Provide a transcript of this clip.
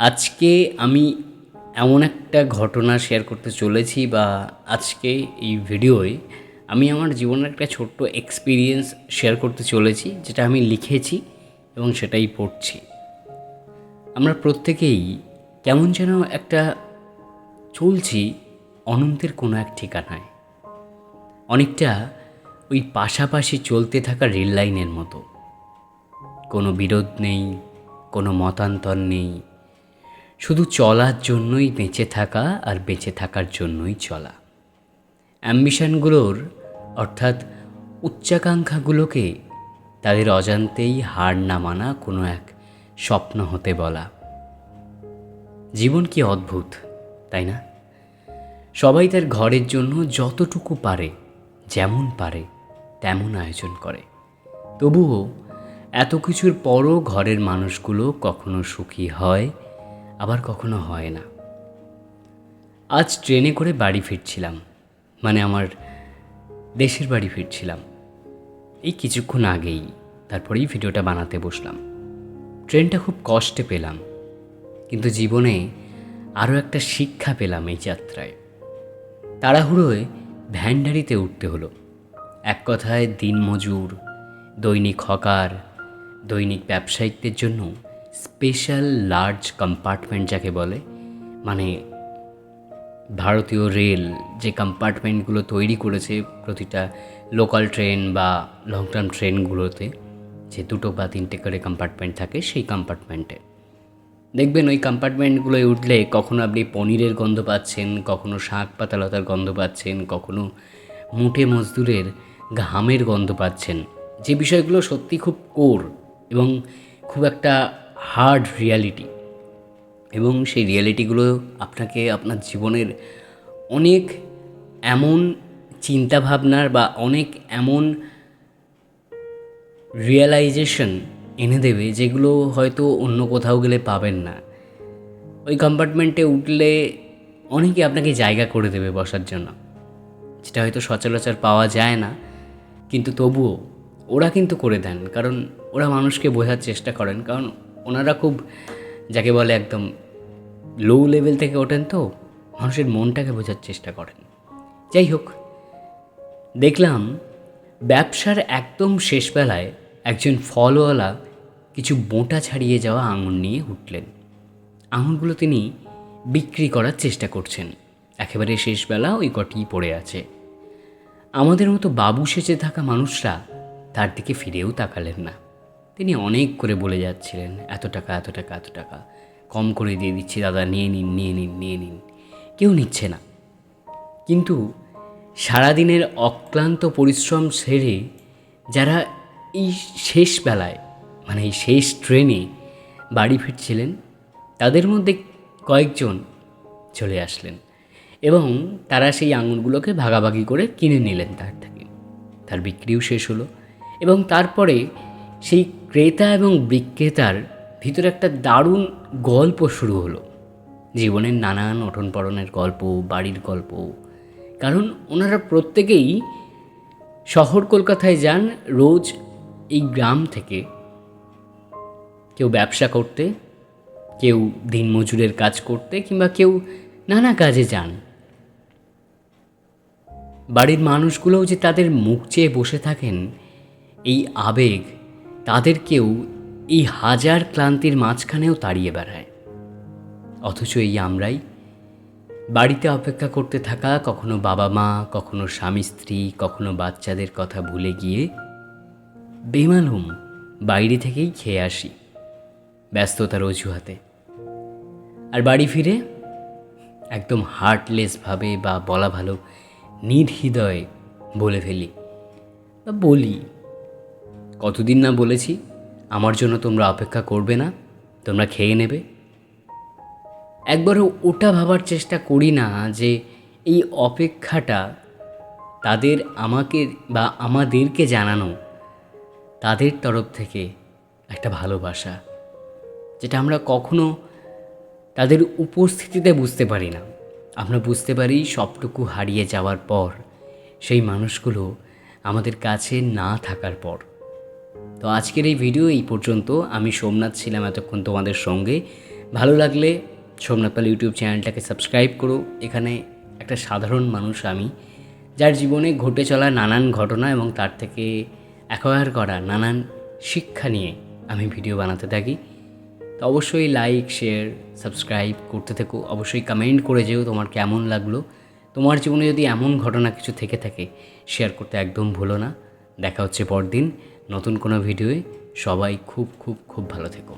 আজকে আমি এমন একটা ঘটনা শেয়ার করতে চলেছি বা আজকে এই ভিডিওয় আমি আমার জীবনের একটা ছোট্ট এক্সপিরিয়েন্স শেয়ার করতে চলেছি, যেটা আমি লিখেছি এবং সেটাই পড়ছি। আমরা প্রত্যেকেই কেমন যেন একটা চলছি অনন্তের কোনো এক ঠিকানায়। অনেকটা ওই পাশাপাশি চলতে থাকা রেল লাইনের মতো। কোনো বিরোধ নেই, কোনো মতান্তর নেই শুধু চলার জন্যই বেঁচে থাকা আর বেঁচে থাকার জন্যই চলা। অ্যাম্বিশনগুলোর, অর্থাৎ উচ্চাকাঙ্ক্ষাগুলোকে তাদের অজান্তেই হার না মানা কোনো এক স্বপ্ন হতে বলা। জীবন কি অদ্ভুত, তাই না? সবাই তার ঘরের জন্য যতটুকু পারে, যেমন পারে, তেমন আয়োজন করে। তবুও এত কিছুর পরও ঘরের মানুষগুলো কখনো সুখী হয় আবার কখনো হয় না। আজ ট্রেনে করে বাড়ি ফিরছিলাম মানে আমার দেশের বাড়ি ফিরছিলাম। এই কিছুক্ষণ আগেই তারপরেই ভিডিওটা বানাতে বসলাম। ট্রেনটা খুব কষ্টে পেলাম, কিন্তু জীবনে আরও একটা শিক্ষা পেলাম এই যাত্রায়। তাড়াহুড়োয় ভ্যান্ডারিতে উঠতে হলো। এক কথায় দিনমজুর, দৈনিক হকার, দৈনিক ব্যবসায়িকদের জন্য স্পেশাল লার্জ কম্পার্টমেন্ট যাকে বলে মানে ভারতীয় রেল যে কম্পার্টমেন্টগুলো তৈরি করেছে প্রতিটা লোকাল ট্রেন বা লং টার্ম ট্রেনগুলোতে, যে দুটো বা তিনটে করে কম্পার্টমেন্ট থাকে সেই কম্পার্টমেন্টে। দেখবেন ওই কম্পার্টমেন্টগুলোয় উঠলে কখনো আপনি পনিরের গন্ধ পাচ্ছেন, কখনো শাক পাতালতার গন্ধ পাচ্ছেন, কখনো মুঠে মজদুরের ঘামের গন্ধ পাচ্ছেন। যে বিষয়গুলো সত্যি খুব কোর এবং খুব একটা হার্ড রিয়ালিটি। এবং সেই রিয়ালিটিগুলো আপনাকে আপনার জীবনের অনেক এমন চিন্তাভাবনার বা অনেক এমন রিয়েলাইজেশন এনে দেবে যেগুলো হয়তো অন্য কোথাও গেলে পাবেন না। ওই কম্পার্টমেন্টে উঠলে অনেকে আপনাকে জায়গা করে দেবে বসার জন্য। যেটা হয়তো সচরাচর পাওয়া যায় না। কিন্তু তবুও ওরা কিন্তু করে দেন। কারণ ওরা মানুষকে বোঝার চেষ্টা করেন। কারণ ওনারা খুব, যাকে বলে একদম লো লেভেল থেকে ওঠেন তো, মানুষের মনটাকে বোঝার চেষ্টা করেন। যাই হোক, দেখলাম ব্যবসার একদম শেষবেলায় একজন ফলওয়ালা কিছু বোঁটা ছাড়িয়ে যাওয়া আঙুর নিয়ে উঠলেন। আঙুরগুলো তিনি বিক্রি করার চেষ্টা করছেন। একেবারে শেষবেলা ওই কটিই পড়ে আছে। আমাদের মতো বাবু সেচে থাকা মানুষরা তার দিকে ফিরেও তাকালেন না। তিনি অনেক করে বলে যাচ্ছিলেন, এত টাকা এত টাকা এত টাকা, কম করে দিয়ে দিচ্ছি দাদা, নিয়ে নিন নিয়ে নিন নিয়ে নিন। কেউ নিচ্ছে না। কিন্তু সারাদিনের অক্লান্ত পরিশ্রম সেরে যারা এই শেষ বেলায় মানে এই শেষ ট্রেনে বাড়ি ফিরছিলেন, তাদের মধ্যে কয়েকজন চলে আসলেন এবং তারা সেই আঙুরগুলোকে ভাগাভাগি করে কিনে নিলেন তার থেকে। তার বিক্রিও শেষ হলো এবং তারপরে সেই ক্রেতা এবং বিক্রেতার ভিতরে একটা দারুণ গল্প শুরু হলো। জীবনের নানান পড়নের গল্প, বাড়ির গল্প। কারণ ওনারা প্রত্যেকেই শহর কলকাতায় যান রোজ এই গ্রাম থেকে। কেউ ব্যবসা করতে, কেউ দিনমজুরের কাজ করতে কিংবা কেউ নানা কাজে যান। বাড়ির মানুষগুলোও যে তাদের মুখ চেয়ে বসে থাকেন, এই আবেগ তাদেরকেও এই হাজার ক্লান্তির মাঝখানেও তাড়িয়ে বেড়ায়। অথচ এই আমরাই বাড়িতে অপেক্ষা করতে থাকা কখনো বাবা মা, কখনো স্বামী স্ত্রী, কখনো বাচ্চাদের কথা ভুলে গিয়ে বেমালুম বাইরে থেকেই খেয়ে আসি ব্যস্ততার অজুহাতে। আর বাড়ি ফিরে একদম হার্টলেসভাবে বা বলা ভালো নির্হৃদয়ে বলে ফেলি বা বলি কতদিন না বলেছি, আমার জন্য তোমরা অপেক্ষা করবে না, তোমরা খেয়ে নেবে। একবারও ওটা ভাবার চেষ্টা করি না যে এই অপেক্ষাটা তাদের আমাকে বা আমাদেরকে জানানো, তাদের তরফ থেকে একটা ভালোবাসা, যেটা আমরা কখনো তাদের উপস্থিতিতে বুঝতে পারি না। আমরা বুঝতে পারি সবটুকু হারিয়ে যাওয়ার পর সেই মানুষগুলো আমাদের কাছে না থাকার পর। তো আজকের এই ভিডিও এই পর্যন্ত। আমি সোমনাথ ছিলাম এতক্ষণ তোমাদের সঙ্গে। ভালো লাগলে সোমনাথ পাল ইউটিউব চ্যানেলটাকে সাবস্ক্রাইব করো। এখানে একটা সাধারণ মানুষ আমি, যার জীবনে ঘটে চলা নানান ঘটনা এবং তার থেকে অ্যাকোয়ার করা নানান শিক্ষা নিয়ে আমি ভিডিও বানাতে থাকি। তো অবশ্যই লাইক শেয়ার সাবস্ক্রাইব করতে থেকো। অবশ্যই কমেন্ট করে যেও তোমার কেমন লাগল। তোমার জীবনে যদি এমন ঘটনা কিছু থেকে থাকে শেয়ার করতে একদম ভুলো না। দেখা হচ্ছে পরদিন। নতুন কোনো ভিডিওয়ে সবাই খুব খুব খুব ভালো থেকো।